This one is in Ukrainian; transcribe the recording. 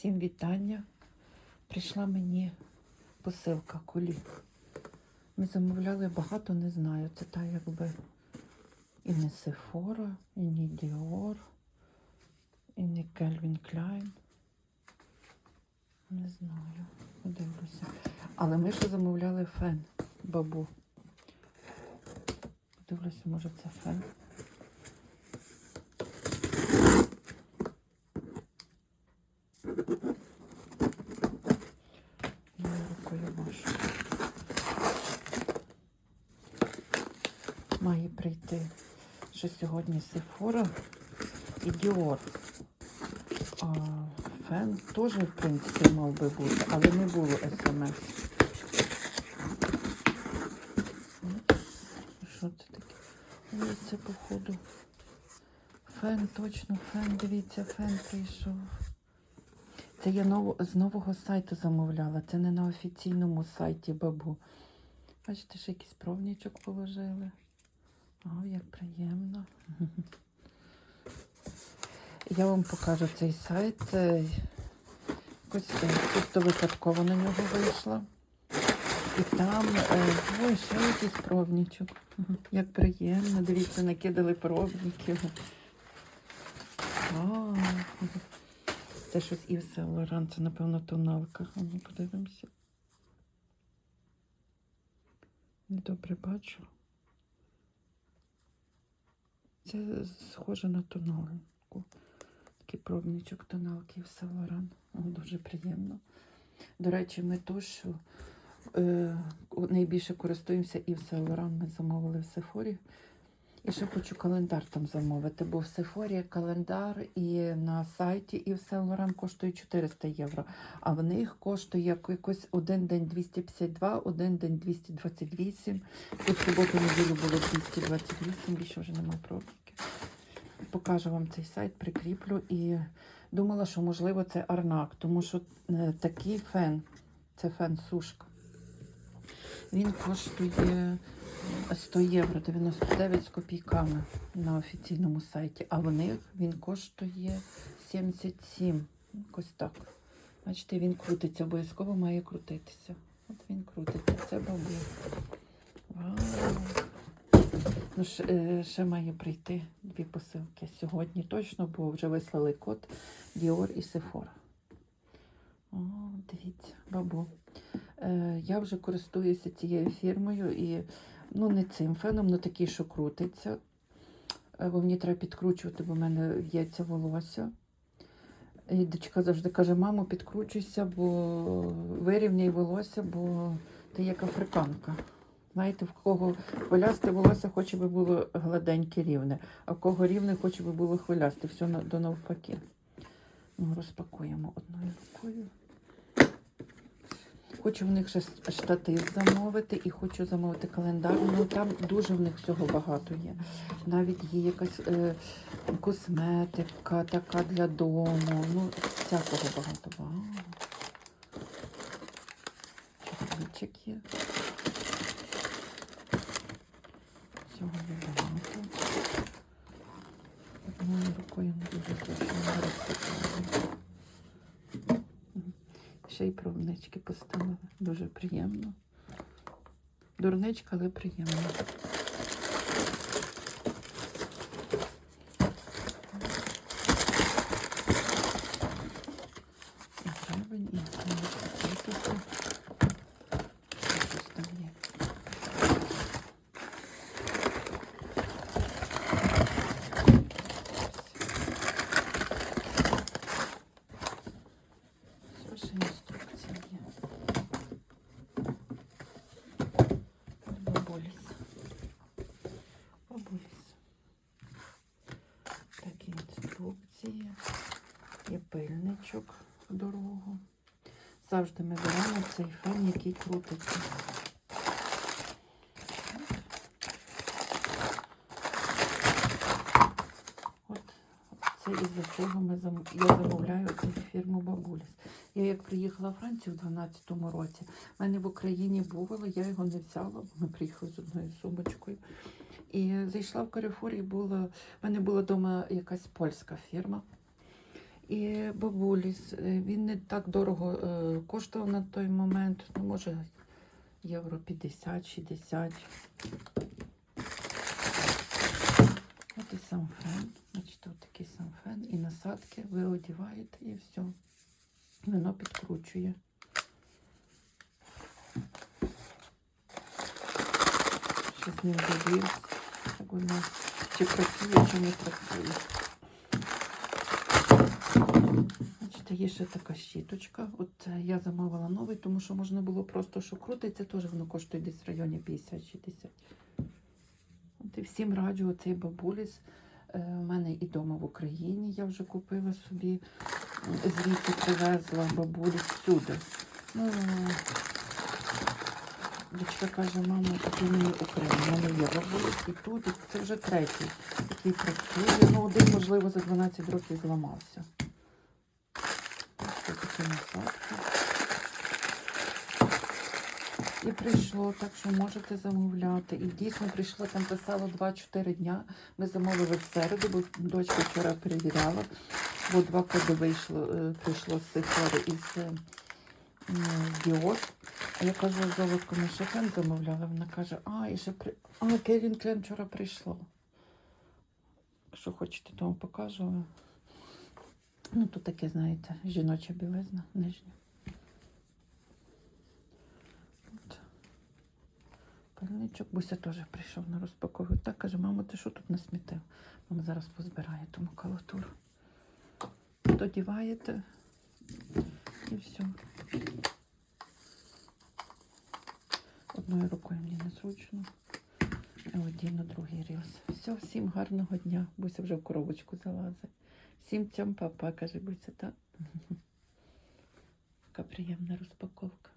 Всім вітання. Прийшла мені посилка кулі. Ми замовляли багато, не знаю. Це та якби і не Sephora, і не Dior, і не Calvin Klein. Не знаю, подивлюся. Але ми ще замовляли фен бабу. Подивлюся, може це фен. Ну, рукою вашу. Має прийти, що сьогодні Sephora і. А фен теж, в принципі, мав би бути, але не було смс. Що це таке? Це походу. Фен, точно, фен, дивіться, фен прийшов. Це я ново, з нового сайту замовляла. Це не на офіційному сайті бабу. Бачите, ще якийсь провнічок положили. О, як приємно. Я вам покажу цей сайт. Якось чисто випадково на нього вийшла. І там, е, ой, ще якийсь провнічок. Як приємно. Дивіться, накидали провніків. Це щось Ів Сен Лоран, це, напевно, тоналка. А ну, подивимося. Недобре бачу. Це схоже на тоналку. Такий пробничок тоналки в Сен Лоран. Дуже приємно. До речі, ми туш е, найбільше користуємося і в Лоран. Ми замовили в Сефорі. І ще хочу календар там замовити, бо в Сефорі календар і на сайті і в Сен Лоран коштує 400 євро. А в них коштує як якось один день 252, один день 228. І в суботу неділю було 228, більше вже нема пробники. Покажу вам цей сайт, прикріплю. І думала, що можливо це Арнак, тому що е, такий фен, це фен сушка. Він коштує 100 євро 99 з копійками на офіційному сайті, а в них він коштує 77. Якось так. Бачите, він крутиться, обов'язково має крутитися. От він крутиться, це бабу. Вау. Ну, ще, е, ще має прийти дві посилки сьогодні точно, бо вже вислали код Dior і Sephora. О, дивіться, бабу. Е, я вже користуюся цією фірмою і ну, не цим феном, але такий, що крутиться. Е, Бо мені треба підкручувати, бо в мене в'ється волосся. І дочка завжди каже: мамо, підкручуйся, бо вирівняй волосся, бо ти як африканка. Знаєте, в кого хвилясте волосся хоче би було гладеньке рівне, а в кого рівне хоче би було хвилясте. Все до навпаки. Ну, розпакуємо одною рукою. Хочу в них ще штатив замовити і хочу замовити календар. Ну там дуже в них всього багато є. Навіть є якась е, косметика така для дому. Ну, всякого багато. Вау. Чоловічик є. Всього є багато. Одною рукою не дуже точно не розпакую. Ще й пробнички поставили. Дуже приємно. Дурничка, але приємно. І гребень, і квіточки. Щось там є. Все ще інструкція є. Бабуліс. Бабуліс. Такі інструкції. Є пильничок дорогу. Завжди ми беремо цей фен, який крутиться. От це із-за цього ми зам... я замовляю цю фірму Бабуліс. Я як приїхала в Францію в 12-му році, в мене в Україні був, але я його не взяла, бо ми приїхали з одною сумочкою. І зайшла в Карифор і була, в мене була вдома якась польська фірма. І бабуліс, е, він не так дорого е, коштував на той момент, ну, може, євро 50-60. От і сам фен. Бачите, от такий сам фен. І насадки ви одіваєте і все. Воно підкручує. З ним дивився, воно чи працює, чи не працює. Бачите, є ще така щіточка. От е, я замовила новий, тому що можна було просто, що крутиться, теж воно коштує десь в районі 50-60. От і всім раджу оцей бабуліс. Е, У мене і вдома в Україні я вже купила собі, звідти привезла бабуліс всюди. Ну, дочка каже, мама, такий мені Україна, в мене є бабуліс і тут, і це вже третій, який працює. Ну, один, можливо, за 12 років зламався. Ось такі насадки. І прийшло, так що можете замовляти. І дійсно прийшло, там писало 2-4 дня. Ми замовили в середу, бо дочка вчора перевіряла, бо два коди вийшло, е, прийшло з Сефори із А я кажу, золотко, ми ще фен замовляли. Вона каже, а, і ще при... А, Кевін Клен вчора прийшло. Якщо хочете, то вам покажу. Ну, тут таке, знаєте, жіноча білизна, нижня. Пальничок Буся теж прийшов на розпаковку. Так каже, мамо, ти що тут насмітив? Мама зараз позбирає ту макулатуру. Додіваєте і все. Одною рукою мені незручно. А одіну другий різ. Все, всім гарного дня. Буся вже в коробочку залазить. Всім цьом папа, каже Буся, так? Така приємна розпаковка.